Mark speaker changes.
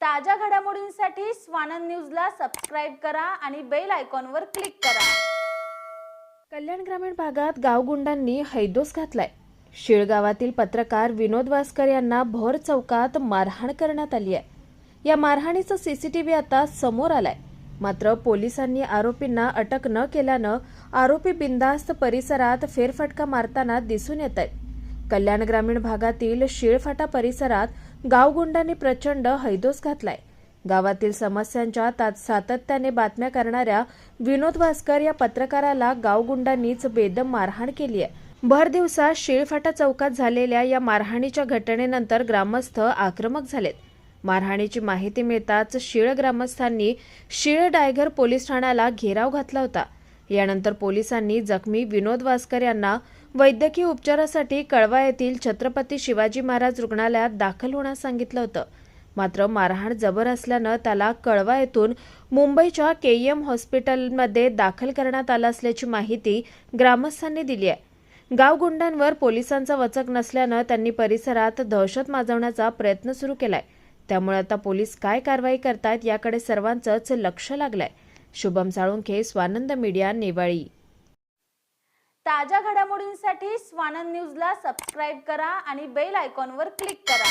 Speaker 1: ताज्या घडामोडींसाठी स्वानंद न्यूजला सबस्क्राईब करा आणि बेल आयकॉनवर क्लिक करा.
Speaker 2: कल्याण ग्रामीण भागात गावगुंडांनी हैदोस घातलाय. शिळगावातील पत्रकार विनोद वासकर यांना भोर चौकात मारहाण करण्यात आली आहे. या मारहाणीचं सीसीटीव्ही आता समोर आलाय. मात्र पोलिसांनी आरोपींना अटक न केल्यानं आरोपी बिंदास्त परिसरात फेरफटका मारताना दिसून येत आहेत. कल्याण ग्रामीण भागातील शिळफाटा परिसरात गावगुंडांनी प्रचंड हैदोस घातलाय. गावातील समस्यांच्या तात सातत्याने बातम्या करणाऱ्या विनोद भास्कर या पत्रकाराला गावगुंडांनीच बेदम मारहाण केली आहे भर दिवसा शिळफाटा चौकात झालेल्या या मारहाणीच्या घटनेनंतर ग्रामस्थ आक्रमक झालेत. मारहाणीची माहिती मिळताच शिळ ग्रामस्थांनी शिळ डायघर पोलीस ठाण्याला घेराव घातला होता. यानंतर पोलिसांनी जखमी विनोद वासकर यांना वैद्यकीय उपचारासाठी कळवा येथील छत्रपती शिवाजी महाराज रुग्णालयात दाखल होण्यास सांगितलं होतं. मात्र मारहाण जबर असल्यानं त्याला कळवा येथून मुंबईच्या केईएम हॉस्पिटलमध्ये दाखल करण्यात आलं असल्याची माहिती ग्रामस्थांनी दिली आहे. गावगुंडांवर पोलिसांचा वचक नसल्यानं त्यांनी परिसरात दहशत माजवण्याचा प्रयत्न सुरू केलाय. त्यामुळे आता पोलीस काय कारवाई करतायत याकडे सर्वांचंच लक्ष लागलंय. शुभम साळुंखे स्वानंद मीडिया नेवाळी.
Speaker 1: ताज्या घडामोडींसाठी स्वानंद न्यूजला सबस्क्राईब करा आणि बेल आयकॉनवर क्लिक करा.